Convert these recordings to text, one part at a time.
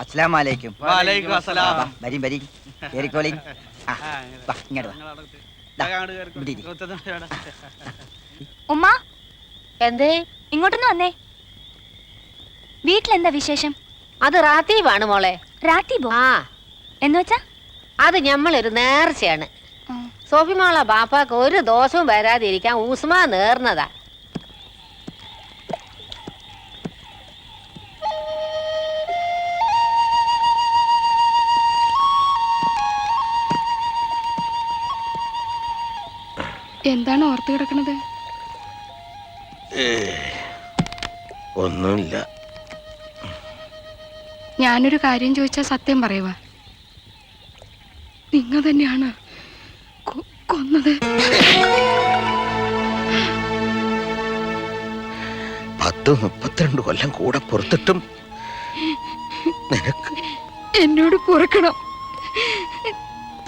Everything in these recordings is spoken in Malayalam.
അസ്സലാം വലൈക്കും വലൈക്കും അസ്സലാം. വരി വരി. കേറിക്കോളി. ആ വാ ഇങ്ങോട്ട് വാ. ദാ, ഇവിടെ ഇരി. ഉമ്മ എന്തേ? ഇങ്ങോട്ടൊന്ന് വന്നേ. വീട്ടിലെന്താ വിശേഷം? അത് റാത്തീവാണ് മോളെ. റാത്തീബോ ആ. എന്ന് വെച്ചാ? അത് ഞമ്മളൊരു നേർച്ചയാണ്. സോഫിമാള സോഫി മോളെ ബാപ്പാക്ക് ഒരു ദോഷവും വരാതിരിക്കാൻ ഉസ്മാ നേർന്നതാ. എന്താണ് ഓർത്ത് കിടക്കണത്? ഒന്നുമില്ല. ഞാനൊരു കാര്യം ചോദിച്ചാൽ സത്യം പറയുക നിങ്ങൾ തന്നെയാണ് കൊന്നത്. പത്ത് മുപ്പത്തിരണ്ട് കൊല്ലം കൂടെ പുറത്തിട്ടും നിനക്ക് എന്നോട് പൊറുക്കണം.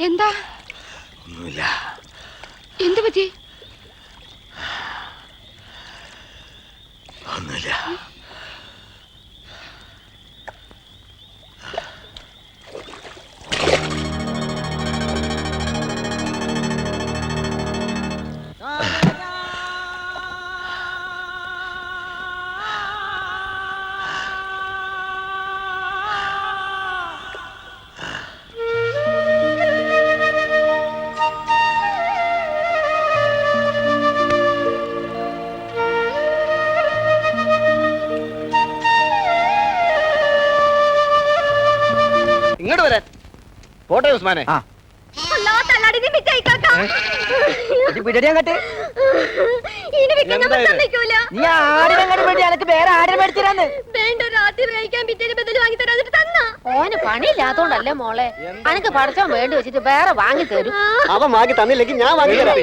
എന്താ? ഒന്നുമില്ല. എന്ത് പറ്റി? ഒന്നുമില്ല. പോട്ടെ ഉസ്മാനെ. ആ? നീ ആടിനെ വേണ്ടി എനിക്ക് വേറെ ആടിനെ മേടിച്ചിരാന്ന്. ഓന് പണിയില്ലാത്തോണ്ടല്ലേ മോളെ? അനക്ക് പഠിച്ചോ വേണ്ടി വെച്ചിട്ട് വേറെ വാങ്ങി തരും. അവൻ വാങ്ങി തന്നില്ലെങ്കിൽ ഞാൻ വാങ്ങി തരാം.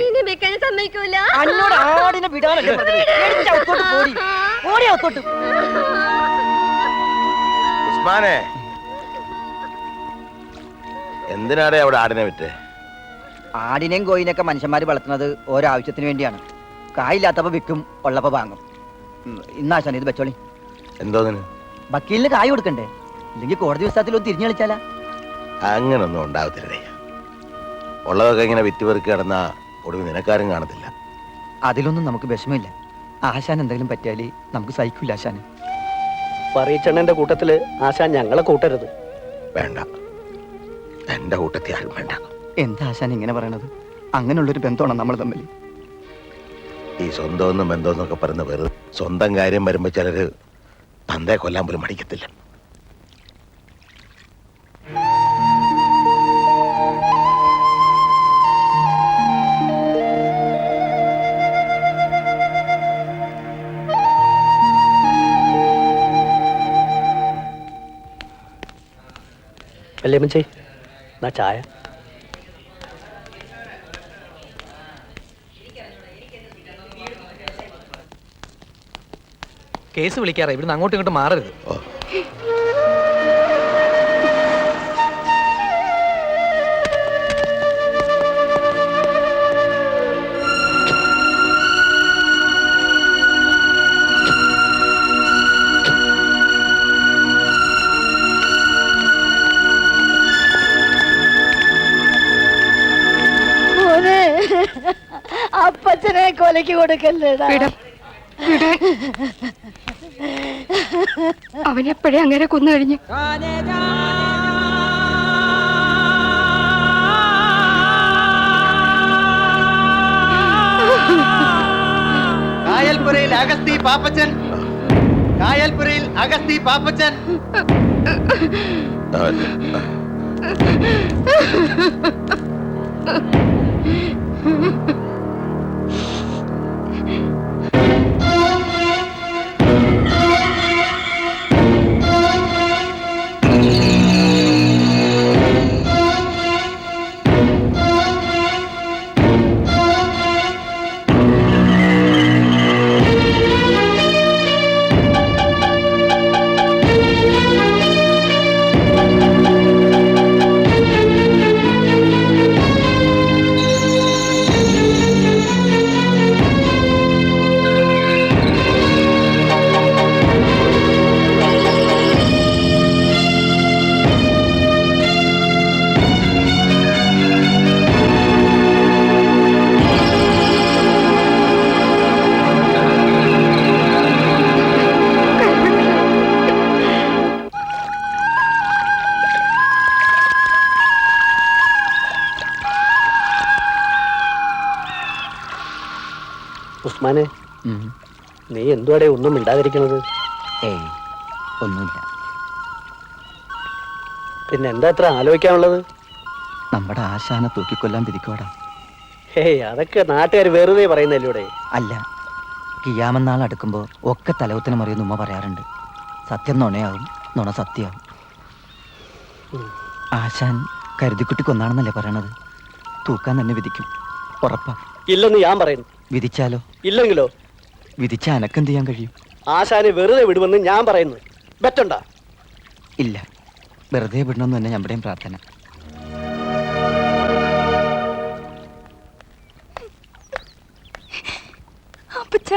അന്നോട് ആടിനെ വിടാനല്ലേ അകത്തോട്ട് ഉസ്മാനെ എന്തിനാടേ അവിടെ ആടിനെ വിറ്റേ? ആടിനെയും കോയിനെയൊക്കെ മനുഷ്യന്മാർ വളർത്തുന്നത് ഓരോ ആവശ്യത്തിന് വേണ്ടിയാണ് കായില്ലാത്തപ്പോ വിൽക്കും ഉള്ളപ്പോ വാങ്ങും. ഉം, ഇന്നാശാൻ ഇത് വെച്ചോളി. എന്തോ വക്കീലിന് കായ് കൊടുക്കണ്ടേ? ഇല്ലെങ്കിൽ കോടതി പുസ്തകത്തിൽ ഒന്ന് തിരിഞ്ഞു കളിച്ചാലാ. അങ്ങനൊന്നും ഉണ്ടാവത്തില്ലേ ഉള്ളതൊക്കെ ഇങ്ങനെ വിറ്റ് പെറുക്കി ഒടുവ് ഒടുവിൽ നിനക്കാരും കാണത്തില്ല. അതിലൊന്നും നമുക്ക് വിഷമമില്ല. ആശാൻ എന്തെങ്കിലും പറ്റിയാൽ നമുക്ക് സഹിക്കില്ല ആശാന്. പറയിച്ചണ്ണന്റെ കൂട്ടത്തിൽ ആശാൻ ഞങ്ങളെ കൂട്ടരുത്. വേണ്ട. എന്റെ കൂട്ടത്തിൽ ആരും വേണ്ട എന്താ ആശാൻ ഇങ്ങനെ പറയണത്? അങ്ങനെയുള്ളൊരു ബന്ധമാണോ നമ്മൾ തമ്മിൽ? ഈ സ്വന്തമെന്നും ബന്ധമെന്നൊക്കെ പറയുന്ന വെറുതെ സ്വന്തം കാര്യം വരുമ്പോൾ ചിലര് തന്തേ കൊല്ലാൻ പോലും മടിക്കത്തില്ല. വല്യമ്മച്ചി എന്നാ ചായ? കേസ് വിളിക്കാറേ. ഇവിടുന്ന് അങ്ങോട്ടും ഇങ്ങോട്ടും മാറരുത്. കൊലക്ക് കൊടുക്കല്ലേടാ? വിട. വിട. അവനെപ്പോഴേ അങ്ങനെ കൊന്നു കഴിഞ്ഞു? കായൽപുരയിൽ അഗസ്തി പാപ്പച്ചൻ. കായൽപുരയിൽ അഗസ്തി പാപ്പച്ചൻ. ആ, ഉസ്മാനെ നീ എന്തുവാടേ ഒന്നും മിണ്ടാതിരിക്കണത്? ഏയ് ഒന്നുമില്ല. പിന്നെ എന്താ അത്ര ആലോചിക്കാനുള്ളത്? നമ്മുടെ ആശാനെ തൂക്കിക്കൊല്ലാൻ വിധിക്കോടാ ഏയ് അതൊക്കെ നാട്ടുകാർ വെറുതെ പറയുന്നതിലൂടെ. അല്ല കിയാമെന്നാൾ അടുക്കുമ്പോൾ ഒക്കെ തലവത്തിന് മറിയുന്ന ഉമ്മ പറയാറുണ്ട്. സത്യം നുണയാവും നുണ സത്യമാവും. ആശാൻ കരുതിക്കുട്ടി കൊന്നാണെന്നല്ലേ പറയണത്? തൂക്കാൻ തന്നെ വിധിക്കും. ഉറപ്പാ. ഇല്ലെന്ന് ഞാൻ പറയുന്നു വിധിച്ചാലോ? ഇല്ലെങ്കിലോ? വിധിച്ച അനക്കെന്ത് ചെയ്യാൻ കഴിയും? ആശാനെ വെറുതെ വിടുമെന്ന് ഞാൻ പറയുന്നു. ബെറ്റണ്ട ഇല്ല. വെറുതെ വിടണമെന്ന് തന്നെ നമ്മുടെയും പ്രാർത്ഥന. അപ്പച്ച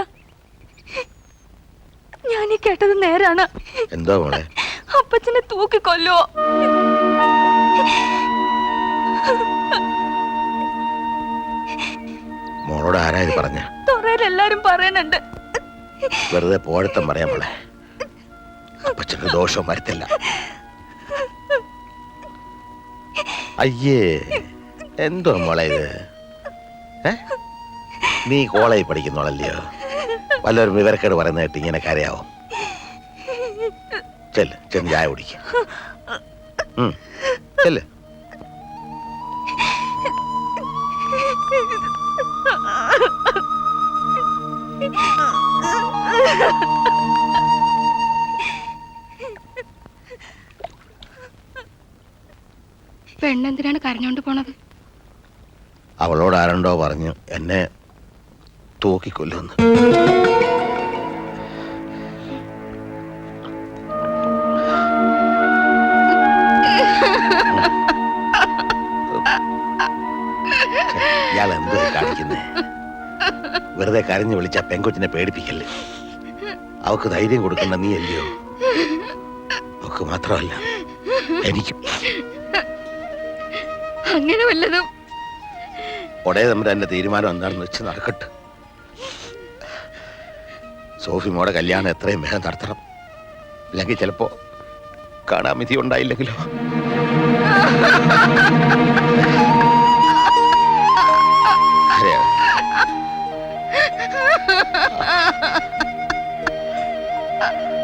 ഞാൻ ഈ കേട്ടത് നേരാണ്. എന്താ മോളെ? അപ്പച്ചനെ തൂക്കിക്കൊല്ലോ മോളോട് ആരാ ഇത് പറഞ്ഞ? എല്ലാരും പറയുന്നുണ്ട്. വെറുതെ പോഴത്തം പറയാൻ മോളെ. അപ്പച്ചന് ദോഷവും വരത്തില്ല. അയ്യേ എന്തോ മോളെ ഇത്? നീ കോളേജിൽ പഠിക്കുന്നോളല്ലയോ? വല്ലവരും വിവരക്കേട് പറയുന്ന കേട്ട് ഇങ്ങനെ കരയാവും? ചെല്ല് ചെന്ന് ചായ കുടിക്കും. ചെല്ല്. പെണ്ണെന്തിനാണ് കരഞ്ഞോണ്ട് പോണത്? അവളോട് ആരുണ്ടോ പറഞ്ഞു. എന്നെ തൂക്കിക്കൊല്ലുന്നു. വെറുതെ കരഞ്ഞു വിളിച്ച പെങ്കൊച്ചിനെ പേടിപ്പിക്കല്ലേ? അവക്ക് ധൈര്യം കൊടുക്കണ്ട നീ അല്ലയോ അവക്ക് മാത്രമല്ല എനിക്കും. അങ്ങനെ വല്ലതും. ഒടേ തമ്പുരാന്റെ തീരുമാനം എന്താണെന്ന് വെച്ച് നടക്കട്ടെ. സോഫിമോടെ കല്യാണം എത്രയും വേഗം നടത്തണം. അല്ലെങ്കിൽ ചിലപ്പോ കാണാമിതി ഉണ്ടായില്ലെങ്കിലോ. Ha ha ha!